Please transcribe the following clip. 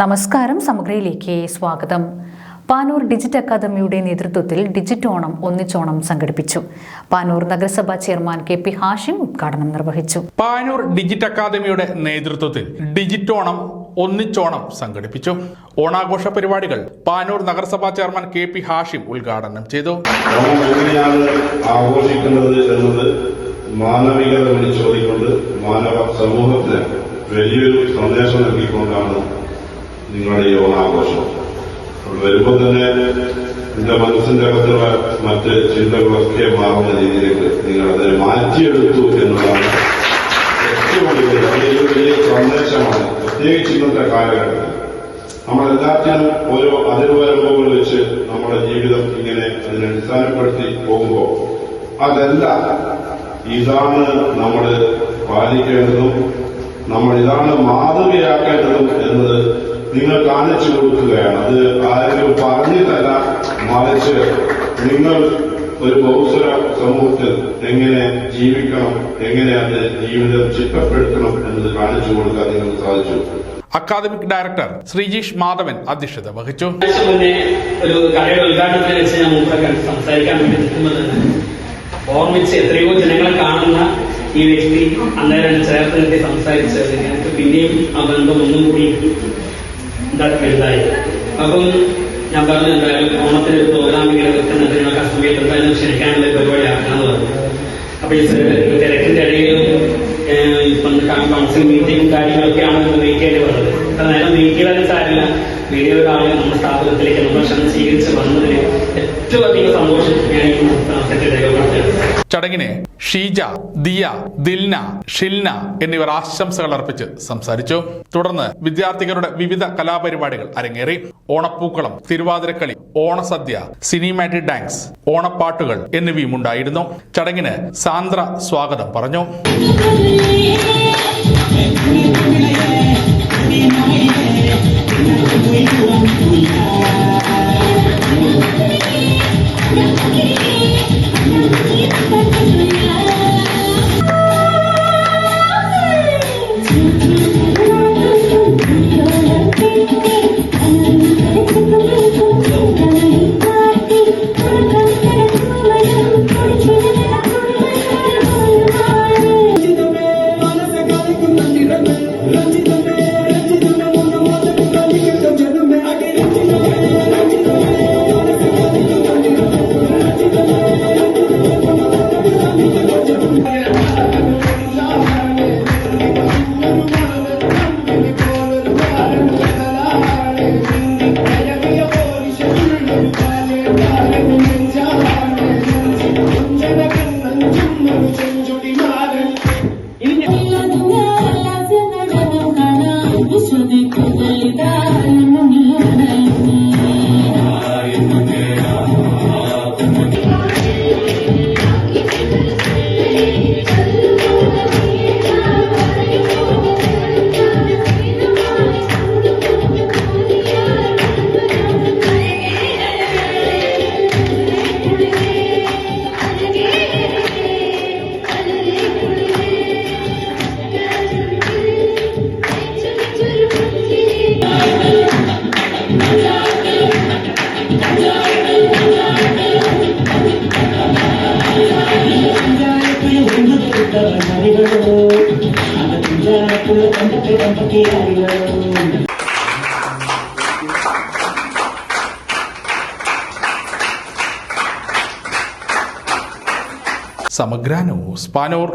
നമസ്കാരം സമഗ്രയിലേക്ക് സ്വാഗതം. പാനൂർ ഡിജിറ്റ് അക്കാദമിയുടെ നേതൃത്വത്തിൽ ഡിജിറ്റ് ഓണം ഒന്നിച്ചോണം സംഘടിപ്പിച്ചു. പാനൂർ നഗരസഭാ ചെയർമാൻ കെ പി ഹാഷിം ഉദ്ഘാടനം നിർവഹിച്ചു. പാനൂർ ഡിജിറ്റ് അക്കാദമിയുടെ നേതൃത്വത്തിൽ ഡിജിറ്റ് ഓണം ഒന്നിച്ചോണം സംഘടിപ്പിച്ചു. ഓണാഘോഷ പരിപാടികൾ പാനൂർ നഗരസഭാ ചെയർമാൻ കെ പി ഹാഷിം ഉദ്ഘാടനം ചെയ്തു. ആഘോഷിക്കുന്നത് എന്നത് മാനവികത വിളിച്ചോടിക്കൊണ്ട് മാനവ സമൂഹത്തിന് വലിയൊരു സന്ദേശം നൽകിക്കൊണ്ടാണ് നിങ്ങളുടെ ഈ ഓണാഘോഷം അവിടെ വരുമ്പോൾ തന്നെ നിന്റെ മനസ്സിന്റെ അകത്തുള്ള മറ്റ് ചിന്തകളൊക്കെ മാറുന്ന രീതിയിലേക്ക് നിങ്ങൾ അതിനെ മാറ്റിയെടുത്തു എന്നതാണ് ഏറ്റവും വലിയ സന്ദേശമാണ്. പ്രത്യേകിച്ച് ഇന്നത്തെ കാലഘട്ടത്തിൽ. നമ്മളെല്ലാത്തിനും ഓരോ അതിർവരമ്പുകൾ വെച്ച് നമ്മുടെ ജീവിതം ഇങ്ങനെ അതിനെ അടിസ്ഥാനപ്പെടുത്തി പോകുമ്പോൾ അതല്ല ഇതാണ് നമ്മൾ പാലിക്കേണ്ടതും നമ്മൾ ഇതാണ് മാതൃകയാക്കേണ്ടതും എന്നത് നിങ്ങൾ കാണിച്ചു കൊടുക്കുകയാണ്. അത് ആരെങ്കിലും പറഞ്ഞിട്ടല്ല മറിച്ച് നിങ്ങൾ ഒരു ബഹുസ്വര സമൂഹത്തിൽ എങ്ങനെ ജീവിക്കണം എങ്ങനെ അത് ജീവിതം ചിട്ടപ്പെടുത്തണം എന്നത് കാണിച്ചു കൊടുക്കാൻ നിങ്ങൾക്ക് സാധിച്ചു. അക്കാദമിക് ഡയറക്ടർ ശ്രീജീഷ് മാധവൻ അധ്യക്ഷത വഹിച്ചു. ഒരു കടയുടെ ഉദ്ഘാടനത്തിന് വെച്ച് ഞാൻ മുമ്പ് സംസാരിക്കാൻ വേണ്ടി നിൽക്കുന്നത് ഓർമ്മിച്ച് എത്രയോ ജനങ്ങളെ കാണുന്ന ഈ വ്യക്തി അന്നേരം ചേർത്ത് നിർത്തി സംസാരിച്ചത്. എനിക്ക് പിന്നെയും ആ ബന്ധം ഒന്നും കൂടി വലുതായി അപ്പം ഞാൻ പറഞ്ഞു എന്തായാലും ഓണത്തിന് ഒരു പ്രോഗ്രാം ഇങ്ങനെ വെക്കുന്നുണ്ട് ഞങ്ങൾക്ക് ആ സമയത്ത് എന്തായാലും ക്ഷണിക്കാനുള്ള ഒരു പരിപാടി ആക്കാന്ന് പറഞ്ഞു. അപ്പൊ ഈ തിരക്കിന്റെ ഇടയിലും ഇപ്പം കൗൺസിൽ മീറ്റിംഗും കാര്യങ്ങളൊക്കെയാണ് നീക്കേണ്ടി വന്നത്. അത്ര നേരം നീക്കിയാലും സാരമില്ല. വീഡിയോ ഒരാളെ നമ്മുടെ സ്ഥാപനത്തിലേക്ക് നമ്മൾ ക്ഷണം സ്വീകരിച്ച് വന്നതിന് ഏറ്റവും അധികം സന്തോഷം ഞാൻ ഈ ചടങ്ങിന് ഷീജ ദിയ ദിൽന ഷിൽന എന്നിവർ ആശംസകൾ അർപ്പിച്ച് സംസാരിച്ചു. തുടർന്ന് വിദ്യാർത്ഥികളുടെ വിവിധ കലാപരിപാടികൾ അരങ്ങേറി. ഓണപ്പൂക്കളം തിരുവാതിരക്കളി ഓണസദ്യ സിനിമാറ്റിക് ഡാൻസ് ഓണപ്പാട്ടുകൾ എന്നിവയും ഉണ്ടായിരുന്നു. ചടങ്ങിന് സാന്ദ്ര സ്വാഗതം പറഞ്ഞു. Thank you. Samagra news Panoor